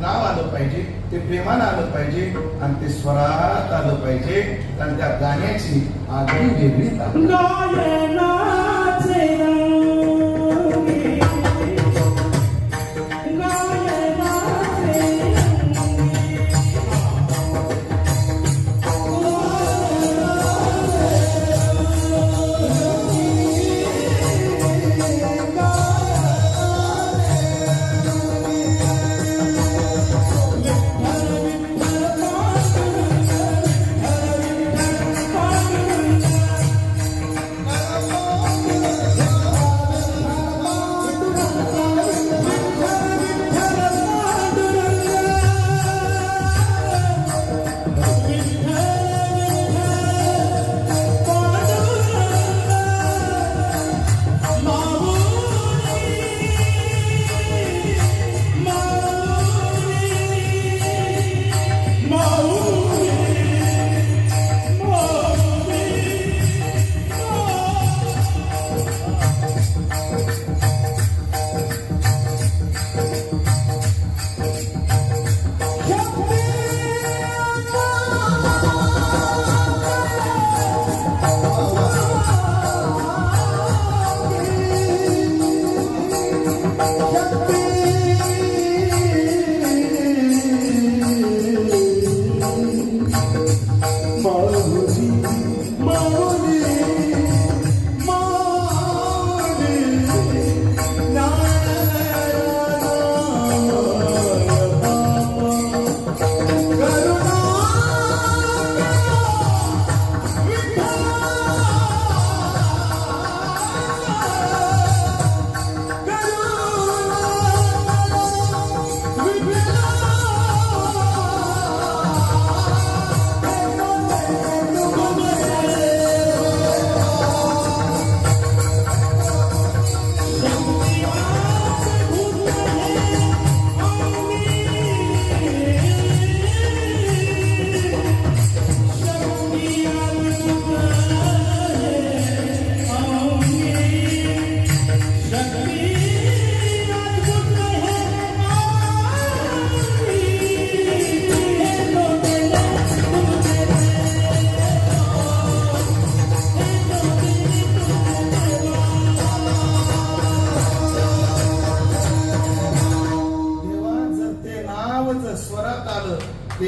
नाव आलं पाहिजे ते प्रेमानं आलं पाहिजे आणि ते स्वरात आलं पाहिजे आणि त्या गाण्याची आगळी वेगळी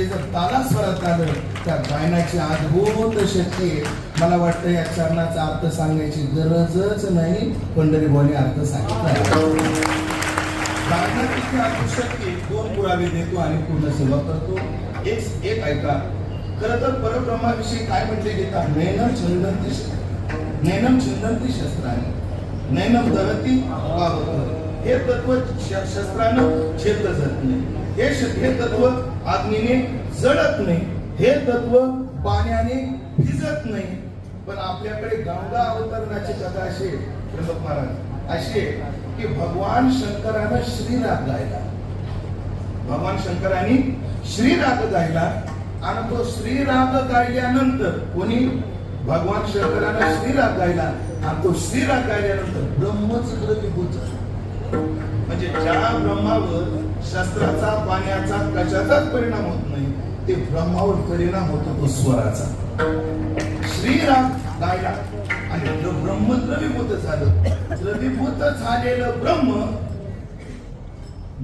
आलं जर ताला स्वरात आलं त्या गायनाची अद्भुत शक्ती आहे. मला वाटतं या चरणाचा अर्थ सांगायची गरजच नाही. पंढरी भाऊने अर्थ सांगितला. शक्ती दोन पुरावे देतो आणि पूर्ण सेवा करतो. एक एक ऐका. खर तर परब्रह्माविषयी काय म्हटले गीता नैनम छंदंती नैनम छंदंती शस्त्राने नैनम दरती हे तत्व शस्त्रानं छेद जात नाही. हे हे तत्व अग्नीने जळत नाही. हे तत्व पाण्याने भिजत नाही. पण आपल्याकडे गंगा अवतरणाची कथा अशी प्रभक महाराज. अशी की भगवान शंकरानं श्रीराग गायला. भगवान शंकरांनी श्रीराग गायला आणि तो श्रीराग गायल्यानंतर कोणी? भगवान शंकरानं श्रीराग गायला आणि तो श्रीराग गायल्यानंतर ब्रह्मच द्रवीभूत झाला. म्हणजे ज्या ब्रह्मावर शस्त्राचा पाण्याचा कशाचाच परिणाम होत नाही ते ब्रह्मावर परिणाम होतो तो स्वराचा. श्रीराम गायला. आणि ब्रह्म द्रवीभूत झालं द्रवीभूत झालेलं ब्रह्म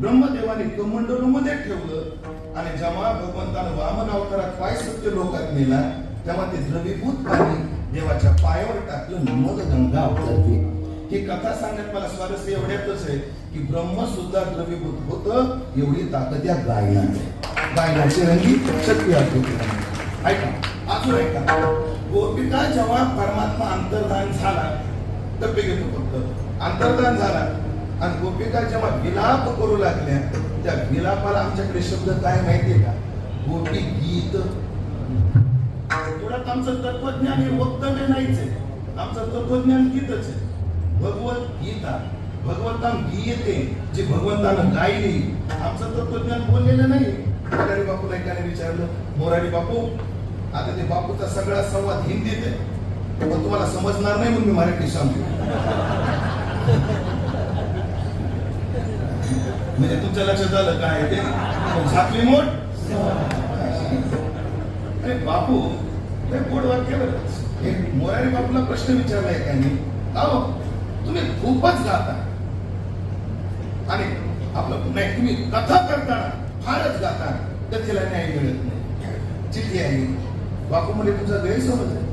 ब्रह्मदेवाने कमंडलूमध्ये ठेवलं आणि जेव्हा भगवंतानं वामन अवतारात पाय सत्य लोकात नेला तेव्हा ते द्रवीभूत पाणी देवाच्या पायावर टाकलं मग गंगा अवतरते. ही कथा सांगण्यात मला स्वारस्य एवढ्यातच आहे की ब्रह्म सुद्धा द्रवीभूत होत एवढी ताकद या गायनात गायनाची रंगी शक्ती ऐका अजून ऐका गोपिका जेव्हा परमात्मा अंतर्धान झाला टप्पे घेतो फक्त. अंतर्धान झाला. आणि गोपिका जेव्हा विलाप करू लागल्या त्या विलापाला आमच्याकडे शब्द काय माहितीये का? गोपी गीत. थोडं आमचं तत्वज्ञान हे वक्तव्य नाहीच आहे. आमचं तत्वज्ञान गीतच आहे. भगवत गीता भगवंतान गीते जे भगवंतानं गायली आमचं तत्वज्ञान बोललेलं नाही मोरारी बापूला एकाने विचारलं मोरारी बापू आता ते बापूचा सगळा संवाद हिंदीत आहे. पण तुम्हाला समजणार नाही म्हणून मी मराठी सांगतो. म्हणजे तुमच्या लक्षात आलं काय ते? झाकली मोठ अरे बापू ते गोड वाक्य एक मोरारी बापूला प्रश्न विचारलाय त्यांनी अहो तुम्ही खूपच गाता आणि आपलं नाही तुम्ही कथा करताना फारच गाता तर तिला न्याय मिळत नाही. चिठ्ठी आहे. बापू म्हणजे तुमचा गैरसमज आहे.